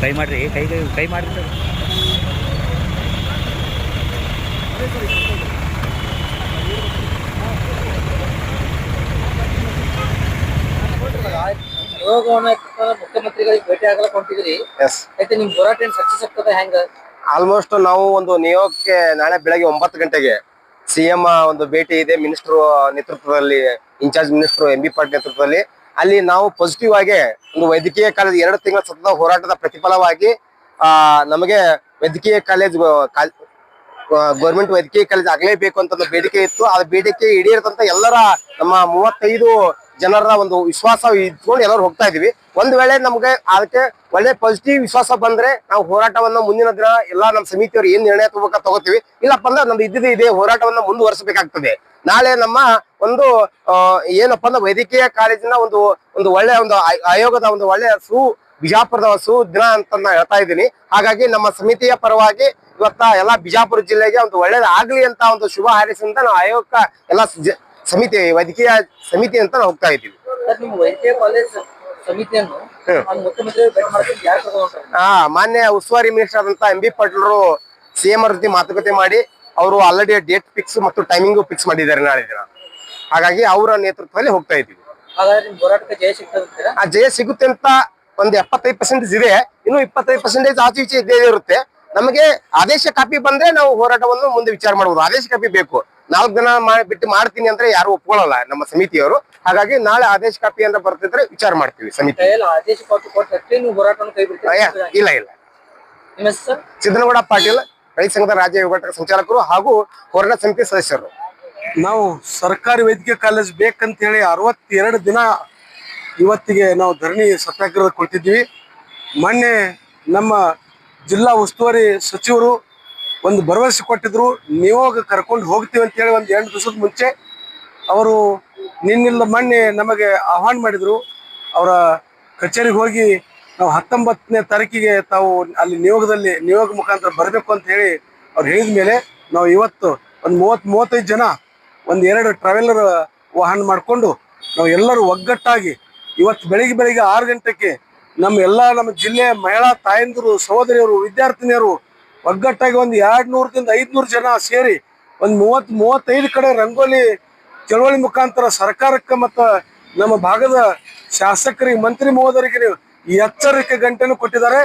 ಕೈ ಮಾಡ್ರಿ ಕೈ ಕೈ ಕೈ ಮಾಡ್ರಿ ಸರ್. ಭೇಟಿ ಆಗಲ್ಲ ಎಸ್ ಹೆಂಗ? ಆಲ್ಮೋಸ್ಟ್ ನಾವು ಒಂದು ನಿಯೋಗಕ್ಕೆ ನಾಳೆ ಬೆಳಗ್ಗೆ ಒಂಬತ್ತು ಗಂಟೆಗೆ ಸಿಎಂ ಒಂದು ಭೇಟಿ ಇದೆ. ಮಿನಿಸ್ಟರ್ ನೇತೃತ್ವದಲ್ಲಿ in-charge minister M B Patil ನೇತೃತ್ವದಲ್ಲಿ. ಅಲ್ಲಿ ನಾವು ಪಾಸಿಟಿವ್ ಆಗಿ ಒಂದು ವೈದ್ಯಕೀಯ ಕಾಲೇಜ್ ಎರಡು ತಿಂಗಳ ಸತತ ಹೋರಾಟದ ಪ್ರತಿಫಲವಾಗಿ, ಆ, ನಮಗೆ ವೈದ್ಯಕೀಯ ಕಾಲೇಜ್ ಗೌರ್ಮೆಂಟ್ ವೈದ್ಯಕೀಯ ಕಾಲೇಜ್ ಆಗಲೇಬೇಕು ಅಂತ ಒಂದು ಬೇಡಿಕೆ ಇತ್ತು. ಆ ಬೇಡಿಕೆ ಈಡೇರಿದಂತ ಎಲ್ಲರ ನಮ್ಮ ಮೂವತ್ತೈದು ಜನರ ಒಂದು ವಿಶ್ವಾಸ ಇಟ್ಕೊಂಡು ಎಲ್ಲರೂ ಹೋಗ್ತಾ ಇದೀವಿ ಒಂದ್ ವೇಳೆ ನಮ್ಗೆ ಅದಕ್ಕೆ ಒಳ್ಳೆ ಪಾಸಿಟಿವ್ ವಿಶ್ವಾಸ ಬಂದ್ರೆ ನಾವು ಹೋರಾಟವನ್ನ ಮುಂದಿನ ದಿನ ಎಲ್ಲಾ ನಮ್ಮ ಸಮಿತಿಯವರು ಏನ್ ನಿರ್ಣಯ ತಗೋಬೇಕ ತಗೋತೀವಿ. ಇಲ್ಲಪ್ಪ ಅಂದ್ರೆ ನಮ್ದು ಇದ್ದಿದೆ ಇದೆ, ಹೋರಾಟವನ್ನ ಮುಂದುವರಿಸಬೇಕಾಗ್ತದೆ. ನಾಳೆ ನಮ್ಮ ಒಂದು ಏನಪ್ಪ ಅಂದ್ರೆ ವೈದ್ಯಕೀಯ ಕಾಲೇಜಿನ ಒಂದು ಒಂದು ಒಳ್ಳೆ ಒಂದು ಆಯೋಗದ ಒಂದು ಒಳ್ಳೆಯ ಸು, ಬಿಜಾಪುರದ ಸು ದಿನ ಅಂತ ನಾ ಹೇಳ್ತಾ ಇದ್ದೀನಿ. ಹಾಗಾಗಿ ನಮ್ಮ ಸಮಿತಿಯ ಪರವಾಗಿ ಇವತ್ತ ಎಲ್ಲಾ ಬಿಜಾಪುರ ಜಿಲ್ಲೆಗೆ ಒಂದು ಒಳ್ಳೇದಾಗ್ಲಿ ಅಂತ ಒಂದು ಶುಭ ಹಾರೈಸಿಂದ ನಾವು ಆಯೋಗ ಎಲ್ಲ ಸಮಿತಿ, ವೈದ್ಯಕೀಯ ಸಮಿತಿ ಅಂತ ನಾವು ಹೋಗ್ತಾ ಇದ್ದೀವಿ. ವೈದ್ಯಕೀಯ ಕಾಲೇಜ್ ಸಮಿತಿಯನ್ನು ಆ ಮಾನ್ಯ ಉಸ್ತುವಾರಿ ಮಿನಿಸ್ಟರ್ ಆದಂತ ಎಂ ಬಿ ಪಾಟೀಲ್ರು ಸಿಎಂ ಅವ್ರ ಜೊತೆ ಮಾತುಕತೆ ಮಾಡಿ ಅವರು ಆಲ್ರೆಡಿ ಡೇಟ್ ಫಿಕ್ಸ್ ಮತ್ತು ಟೈಮಿಂಗ್ ಫಿಕ್ಸ್ ಮಾಡಿದ್ದಾರೆ ನಾಳೆ ದಿನ. ಹಾಗಾಗಿ ಅವರ ನೇತೃತ್ವದಲ್ಲಿ ಹೋಗ್ತಾ ಇದೀವಿ ಆ ಜಯ ಸಿಗುತ್ತೆ ಅಂತ ಒಂದು ಎಪ್ಪತ್ತೈದು ಪರ್ಸೆಂಟೇಜ್ ಇದೆ. ಇನ್ನು ಇಪ್ಪತ್ತೈದು ಪರ್ಸೆಂಟೇಜ್ ಆಚೆ ಈಚೆ ಇದ್ದೇ ಇರುತ್ತೆ. ನಮಗೆ ಆದೇಶ ಕಾಪಿ ಬಂದ್ರೆ ನಾವು ಹೋರಾಟವನ್ನು ಮುಂದೆ ವಿಚಾರ ಮಾಡಬಹುದು ಆದೇಶ ಕಾಪಿ ಬೇಕು. ನಾಲ್ಕು ದಿನ ಮಾಡಿ ಬಿಟ್ಟು ಮಾಡ್ತೀನಿ ಅಂದ್ರೆ ಯಾರು ಒಪ್ಕೊಳ್ಳಲ್ಲ ನಮ್ಮ ಸಮಿತಿಯವರು. ಹಾಗಾಗಿ ನಾಳೆ ಆದೇಶ ಕಾಪಿ ಅಂತ ಬರ್ತಿದ್ರೆ ವಿಚಾರ ಮಾಡ್ತೀವಿ ಸಮಿತಿ. ಇಲ್ಲ ಇಲ್ಲ ಸಿದ್ದನಗೌಡ ಪಾಟೀಲ್ ರೈತ ಸಂಘದ ರಾಜ್ಯ ವಿಭಾಗದ ಸಂಚಾಲಕರು ಹಾಗೂ ಹೋರಾಟ ಸಮಿತಿ ಸದಸ್ಯರು. ನಾವು ಸರ್ಕಾರಿ ವೈದ್ಯಕೀಯ ಕಾಲೇಜ್ ಬೇಕಂತ ಹೇಳಿ ಅರವತ್ತೆರಡು ದಿನ ಇವತ್ತಿಗೆ ನಾವು ಧರಣಿ ಸತ್ಯಾಗ್ರಹ ಕೊಡ್ತಿದ್ವಿ ಮೊನ್ನೆ ನಮ್ಮ ಜಿಲ್ಲಾ ಉಸ್ತುವಾರಿ ಸಚಿವರು ಒಂದು ಭರವಸೆ ಕೊಟ್ಟಿದ್ರು ನಿಯೋಗ ಕರ್ಕೊಂಡು ಹೋಗ್ತೀವಿ ಅಂತ ಹೇಳಿ ಒಂದು ಎರಡು ದಿವಸದ ಮುಂಚೆ ಅವರು ನಿನ್ನಿಲ್ಲ ಮೊನ್ನೆ ನಮಗೆ ಆಹ್ವಾನ ಮಾಡಿದ್ರು, ಅವರ ಕಚೇರಿಗೆ ಹೋಗಿ ನಾವು ಹತ್ತೊಂಬತ್ತನೇ ತಾರೀಕಿಗೆ ತಾವು ಅಲ್ಲಿ ನಿಯೋಗದಲ್ಲಿ, ನಿಯೋಗ ಮುಖಾಂತರ ಬರಬೇಕು ಅಂತ ಹೇಳಿ ಅವ್ರು ಹೇಳಿದ ಮೇಲೆ ನಾವು ಇವತ್ತು ಒಂದು ಮೂವತ್ತು, ಮೂವತ್ತೈದು ಜನ ಒಂದು ಎರಡು ಟ್ರಾವೆಲರ್ ವಾಹನ ಮಾಡಿಕೊಂಡು ನಾವು ಎಲ್ಲರೂ ಒಗ್ಗಟ್ಟಾಗಿ ಇವತ್ತು ಬೆಳಿಗ್ಗೆ ಬೆಳಿಗ್ಗೆ ಆರು ಗಂಟೆಗೆ ನಮ್ಮ ಎಲ್ಲ ನಮ್ಮ ಜಿಲ್ಲೆಯ ಮಹಿಳಾ ತಾಯಂದಿರು, ಸಹೋದರಿಯರು, ವಿದ್ಯಾರ್ಥಿನಿಯರು ಒಗ್ಗಟ್ಟಾಗಿ ಒಂದು ಎರಡು ನೂರದಿಂದ ಐದುನೂರು ಜನ ಸೇರಿ ಒಂದು ಮೂವತ್ತು, ಮೂವತ್ತೈದು ಕಡೆ ರಂಗೋಲಿ ಚಳವಳಿ ಮುಖಾಂತರ ಸರ್ಕಾರಕ್ಕೆ ಮತ್ತು ನಮ್ಮ ಭಾಗದ ಶಾಸಕರಿಗೆ, ಮಂತ್ರಿ ಮಹೋದರಿಗೆ ಎಚ್ಚರಿಕೆ ಗಂಟೆನೂ ಕೊಟ್ಟಿದ್ದಾರೆ.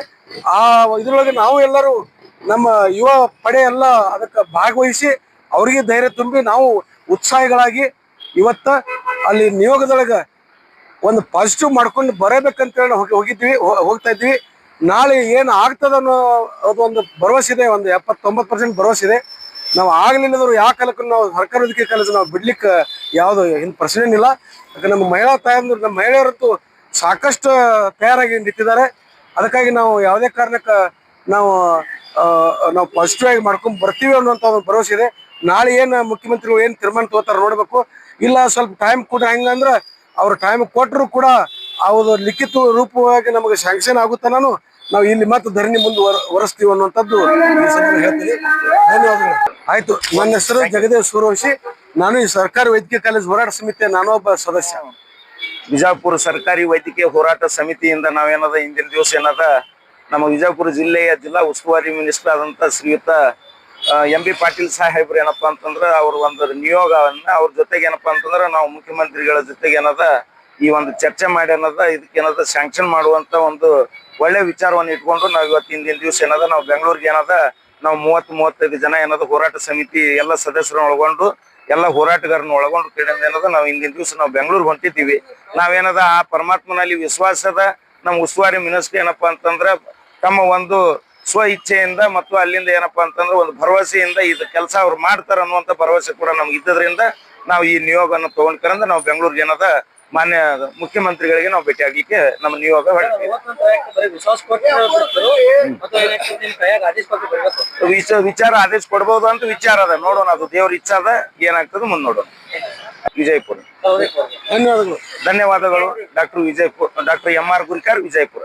ಆ ಇದರೊಳಗೆ ನಾವು ಎಲ್ಲರೂ ನಮ್ಮ ಯುವ ಪಡೆ ಎಲ್ಲ ಅದಕ್ಕೆ ಭಾಗವಹಿಸಿ ಅವರಿಗೆ ಧೈರ್ಯ ತುಂಬಿ ನಾವು ಉತ್ಸಾಹಿಗಳಾಗಿ ಇವತ್ತ ಅಲ್ಲಿ ನಿಯೋಗದೊಳಗೆ ಒಂದು ಪಾಸಿಟಿವ್ ಮಾಡ್ಕೊಂಡು ಬರಬೇಕಂತೇಳಿ ಹೋಗಿ, ಹೋಗಿದ್ವಿ ಹೋಗ್ತಾ ಇದ್ವಿ. ನಾಳೆ ಏನು ಆಗ್ತದ ಅನ್ನೋ ಒಂದು ಭರವಸೆ ಇದೆ, ಒಂದು ಎಪ್ಪತ್ತೊಂಬತ್ತು ಪರ್ಸೆಂಟ್ ಭರವಸೆ ಇದೆ. ನಾವು ಆಗಲಿಲ್ಲದ್ರು ಯಾವ ಕಾಲಕ್ಕೂ ನಾವು ಸರ್ಕಾರ ವೈದ್ಯಕೀಯ ಕಾಲೇಜು ನಾವು ಬಿಡ್ಲಿಕ್ಕೆ ಯಾವುದು ಏನು ಪ್ರಶ್ನೆ ಇಲ್ಲ ಯಾಕಂದ್ರೆ ನಮ್ಮ ಮಹಿಳಾ ತಾಯಂದ್ರು, ನಮ್ಮ ಮಹಿಳೆಯರಂತೂ ಸಾಕಷ್ಟು ತಯಾರಾಗಿ ನಿಂತಿದ್ದಾರೆ. ಅದಕ್ಕಾಗಿ ನಾವು ಯಾವುದೇ ಕಾರಣಕ್ಕೆ ನಾವು ನಾವು ಪಾಸಿಟಿವ್ ಆಗಿ ಮಾಡ್ಕೊಂಡು ಬರ್ತೀವಿ ಅನ್ನುವಂಥ ಒಂದು ಭರವಸೆ ಇದೆ. ನಾಳೆ ಏನು ಮುಖ್ಯಮಂತ್ರಿಗಳು ಏನು ತೀರ್ಮಾನ ತಗೋತಾರೆ ನೋಡಬೇಕು. ಇಲ್ಲ ಸ್ವಲ್ಪ ಟೈಮ್ ಕೂಡ ಹೆಂಗಂದ್ರೆ ಅವ್ರು ಟೈಮ್ ಕೊಟ್ಟರು ಕೂಡ ಅವ್ರ ಲಿಖಿತ ರೂಪವಾಗಿ ನಮಗೆ ಸ್ಯಾಂಕ್ಷನ್ ಆಗುತ್ತಾನು ನಾವು ಇಲ್ಲಿ ಮತ್ತೆ ಧರಣಿ ಮುಂದೆ ಒರೆಸ್ತೀವಿ ಅನ್ನುವಂಥದ್ದು ಹೇಳ್ತೀನಿ ಧನ್ಯವಾದಗಳು. ಆಯ್ತು, ನನ್ನ ಹೆಸರು ಜಗದೇವ್ ಸೂರ್ಯವಂಶಿ ನಾನು ಈ ಸರ್ಕಾರಿ ವೈದ್ಯಕೀಯ ಕಾಲೇಜ್ ಹೋರಾಟ ಸಮಿತಿಯ ನಾನೊಬ್ಬ ಸದಸ್ಯ. ಬಿಜಾಪುರ ಸರ್ಕಾರಿ ವೈದ್ಯಕೀಯ ಹೋರಾಟ ಸಮಿತಿಯಿಂದ ನಾವೇನದ ಇಂದಿನ ದಿವಸ ಏನದ, ನಮ್ಮ ವಿಜಾಪುರ ಜಿಲ್ಲೆಯ ಜಿಲ್ಲಾ ಉಸ್ತುವಾರಿ ಮಿನಿಸ್ಟರ್ ಆದಂತ ಶ್ರೀಯುತ ಎಂ ಬಿ ಪಾಟೀಲ್ ಸಾಹೇಬ್ರು ಏನಪ್ಪಾ ಅಂತಂದ್ರ ಅವ್ರ ಒಂದು ನಿಯೋಗವನ್ನ ಅವ್ರ ಜೊತೆಗೆ ಏನಪ್ಪಾ ಅಂತಂದ್ರ ನಾವು ಮುಖ್ಯಮಂತ್ರಿಗಳ ಜೊತೆಗೆ ಏನದ, ಈ ಒಂದು ಚರ್ಚೆ ಮಾಡಿ ಏನದ ಇದಕ್ಕೆ ಏನದ ಸ್ಯಾಂಕ್ಷನ್ ಮಾಡುವಂತ ಒಂದು ಒಳ್ಳೆ ವಿಚಾರವನ್ನು ಇಟ್ಕೊಂಡು ನಾವು ಇವತ್ತು ಹಿಂದಿನ ದಿವಸ ಏನದ, ನಾವು ಬೆಂಗಳೂರಿಗೆ ಏನದ, ನಾವು ಮೂವತ್ತು ಮೂವತ್ತೈದು ಜನ ಏನದ, ಹೋರಾಟ ಸಮಿತಿ ಎಲ್ಲ ಸದಸ್ಯರನ್ನ ಒಳಗೊಂಡು, ಎಲ್ಲ ಹೋರಾಟಗಾರನ ಒಳಗೊಂಡು ಕಡೆಯಿಂದ ಏನದ, ನಾವು ಇಂದಿನ ದಿವಸ ನಾವು ಬೆಂಗಳೂರಿಗೆ ಹೊಂಟಿದ್ದೀವಿ. ನಾವೇನದ, ಆ ಪರಮಾತ್ಮನಲ್ಲಿ ವಿಶ್ವಾಸದ ನಮ್ಮ ಉಸ್ತುವಾರಿ ಮಿನಿಸ್ಟ್ರಿ ಏನಪ್ಪಾ ಅಂತಂದ್ರ, ತಮ್ಮ ಒಂದು ಸ್ವ ಇಚ್ಛೆಯಿಂದ ಮತ್ತು ಅಲ್ಲಿಂದ ಏನಪ್ಪಾ ಅಂತಂದ್ರೆ, ಒಂದು ಭರವಸೆಯಿಂದ ಇದು ಕೆಲಸ ಅವ್ರು ಮಾಡ್ತಾರ ಅನ್ನುವಂತ ಭರವಸೆ ಕೂಡ ನಮ್ಗೆ ಇದ್ದದ್ರಿಂದ ನಾವು ಈ ನಿಯೋಗವನ್ನು ತಗೊಂಡ್ಕರಂದ್ರೆ ನಾವು ಬೆಂಗಳೂರಿಗೆ ಏನದ ಮಾನ್ಯ ಮುಖ್ಯಮಂತ್ರಿಗಳಿಗೆ ನಾವು ಭೇಟಿ ಆಗ್ಲಿಕ್ಕೆ ನಮ್ಮ ನಿಯೋಗ ವಿಚಾರ ಆದೇಶ ಕೊಡಬಹುದು ಅಂತ ವಿಚಾರ ಅದ ನೋಡೋಣ ಅದು ದೇವ್ರ ಇಚ್ಛಾ ಅದ ಏನಾಗ್ತದೆ ಮುಂದ್ ನೋಡೋಣ ವಿಜಯಪುರ ಧನ್ಯವಾದಗಳು ಧನ್ಯವಾದಗಳು doctor Vijayapura doctor M R Gurikar Vijayapura